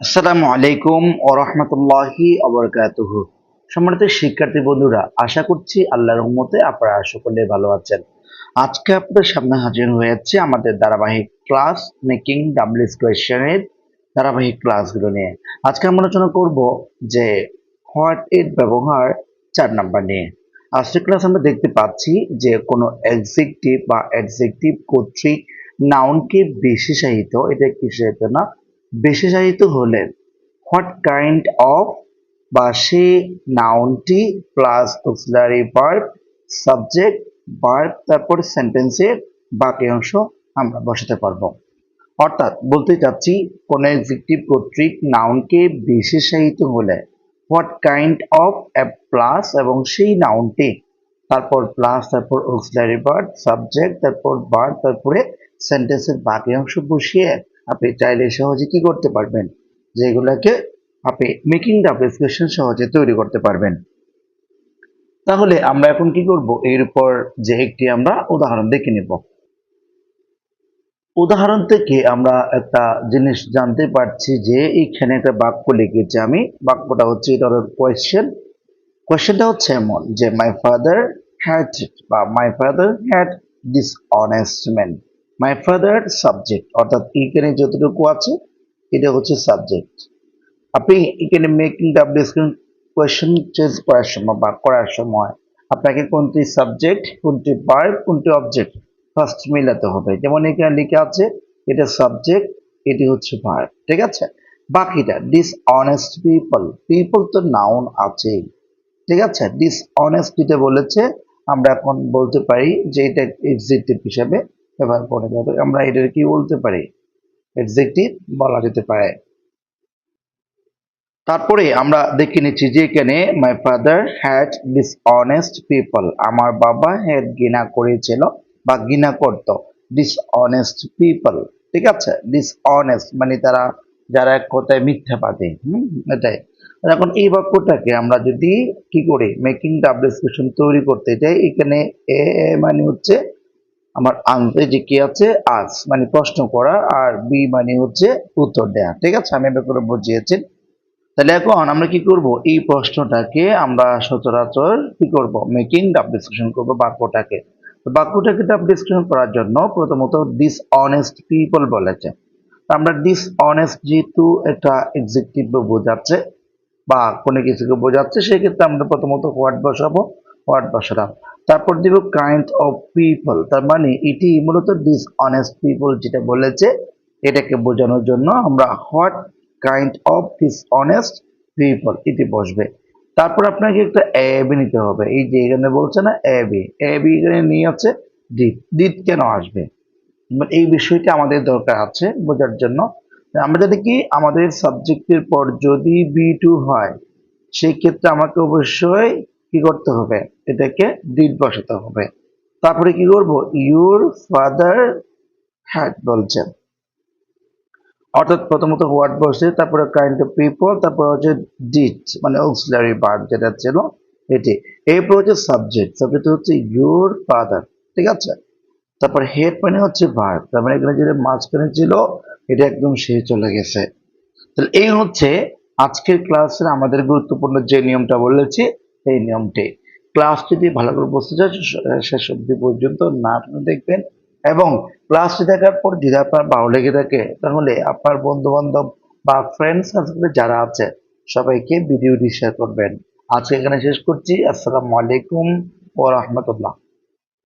আসসালামু আলাইকুম ও রহমতুল্লাহি অবরকাতুহ সম্মানিত শিক্ষার্থী বন্ধুরা, আশা করছি আল্লাহর রহমতে আপনারা সকলে ভালো আছেন। আজকে আপনাদের সামনে হাজির হয়েছে আমাদের ধারাবাহিক ক্লাস মেকিং ডাব্লিউএস কোয়েশ্চেনের ধারাবাহিক ক্লাসগুলো নিয়ে। আজকে আমরা আলোচনা করব যে হোয়াট এর ব্যবহার চার নাম্বার নিয়ে। আজকের ক্লাস আমরা দেখতে পাচ্ছি যে কোনো এক্সিকটিভ বা অ্যাডজেক্টিভ কর্তৃক নাউনকে বিশেষায়িত এটা কিসের না বিশেষায়িত হলে হোয়াট কাইন্ড অফ বা সে নাউনটি plus auxiliary verb subject verb তারপর সেন্টেন্সের বাকি অংশ আমরা বসাতে পারব। অর্থাৎ বলতে চাচ্ছি, কোন এক্সিকিউটিভ কর্তৃক নাউনকে বিশেষায়িত হলে what kind of a plus এবং সেই নাউনটি তারপর প্লাস তারপর অক্সিলারি ভার্ব সাবজেক্ট তারপর ভার্ব তারপরে সেন্টেন্সের বাকি অংশ বসিয়ে আপনি চাইলে সহজে কি করতে পারবেন? যেগুলোকে আপনি মেকিং দ্য প্রেসক্রিপশন সহজে তৈরি করতে পারবেন। তাহলে আমরা এখন কি করব? এর উপর যে একটি আমরা উদাহরণ দেখে নেব। উদাহরণ থেকে আমরা একটা জিনিস জানতে পারছি যে এইখানে একটা বাক্য লিখেছি। আমি বাক্যটা হচ্ছে, এটা কোয়েশ্চেন কোয়েশ্চেনটা হচ্ছে এমন যে মাই ফাদার হ্যাড বা my father had dishonest man my father subject অর্থাৎ এখানে যতটুকু আছে, এটা হচ্ছে সাবজেক্ট আপনি এখানে মেকিং ডাব্লিউ কোয়েশ্চেন চেঞ্জ করার সময় বা করার সময় আপনাকে কোনটি সাবজেক্ট কোনটি ভার্ব কোনটি অবজেক্ট ফার্স্ট মিলাতে হবে। যেমন এখানে লিখে আছে, এটা সাবজেক্ট এটি হচ্ছে ভার্ব ঠিক আছে? বাকিটা ডিসঅনেস্ট পিপল পিপল তো নাউন আছেই ঠিক আছে? ডিসঅনেস্ট যেটা বলেছে, আমরা এখন বলতে পারি যে এটা এক্সিটিভ হিসাবে ব্যবহার করে যাবে আমরা এটার কি বলতে পারি? এক্সিটিভ বলা যেতে পারে। তারপরে আমরা দেখে নিচ্ছি যে এখানে my father had dishonest people আমার বাবা হ্যাড ঘৃণা করেছিল বা ঘৃণা করত। ডিসঅনেস্ট পিপল ঠিক আছে? ডিসঅনেস্ট মানে তারা, যারা এক কথায় মিথ্যাবাদী। হুম? এটাই। এখন এই বাক্যটাকে আমরা যদি কি করি? মেকিং ডাবলিকেশন তৈরি করতে চাই, এখানে এ মানে হচ্ছে আমার আনতে যে কি আছে, আজ মানে প্রশ্ন করা, আর বি মানে হচ্ছে উত্তর দেয়া, ঠিক আছে? আমি এবার করে বুঝিয়েছি। তাহলে এখন আমরা কি করব? এই প্রশ্নটাকে আমরা সচরাচর কি করব? মেকিং ডাব ডিসকাশন করব বাক্যটাকে। বাক্যটাকে ডাব ডিসকাশন করার জন্য প্রথমত ডিসঅনেস্ট পিপল বলেছে। আমরা ডিসঅনেস্ট যেহেতু একটা এক্সিকিউটিভ বোঝাচ্ছে, বা কোনো কিছুকে বোঝাচ্ছে, সেক্ষেত্রে আমরা প্রথমত হোয়াট বসাবো। হোয়াট বসালাম। তারপর দিব কাইন্ড অফ পিপল তার মানে এটি মূলত ডিসঅনেস্ট পিপল যেটা বলেছে, এটাকে বোঝানোর জন্য আমরা what kind of dishonest people এটি বসবে। তারপর আপনাকে একটা এ বি নিতে হবে, এই যে এখানে বলছে না এ বি এ বি এখানে নিয়ে আছে ডিট ডিট কেন আসবে? এই বিষয়টি আমাদের দরকার আছে বোঝার জন্য। আমরা যদি কি, আমাদের সাবজেক্টের পর যদি বি টু হয়, সেই ক্ষেত্রে আমাকে অবশ্যই কি করতে হবে? এটাকে ডিট বসাতে হবে। তারপরে কি করব? ইউর ফাদার হ্যাড বলছেন। অর্থাৎ প্রথমত হোয়াট বসে, তারপরে কাইন্ড অফ পিপল তারপর হচ্ছে ডিট মানে অক্সিলারি ভার্ব যেটা ছিল এটি। এরপর হচ্ছে সাবজেক্ট সাবজেক্ট হচ্ছে ইউর ফাদার ঠিক আছে? তারপর হেড মানে হচ্ছে ভার্ব তার মানে এখানে যেটা মাঝখানে ছিল, এটা একদম শেষ চলে গেছে। তাহলে এই হচ্ছে আজকের ক্লাসের আমাদের গুরুত্বপূর্ণ যে নিয়মটা বলেছি এই নিয়মটি। ক্লাস যদি ভালো করে বুঝতে চান শেষ অব্দি পর্যন্ত না দেখবেন এবং ক্লাসটি দেখার পর যদি আপনার ভালো লেগে থাকে, তাহলে আপনার বন্ধু বান্ধব বা ফ্রেন্ড সার্কেলে যারা আছে, সবাইকে ভিডিওটি শেয়ার করবেন। আজকে এখানে শেষ করছি। আসসালামু আলাইকুম ও রহমতুল্লাহ।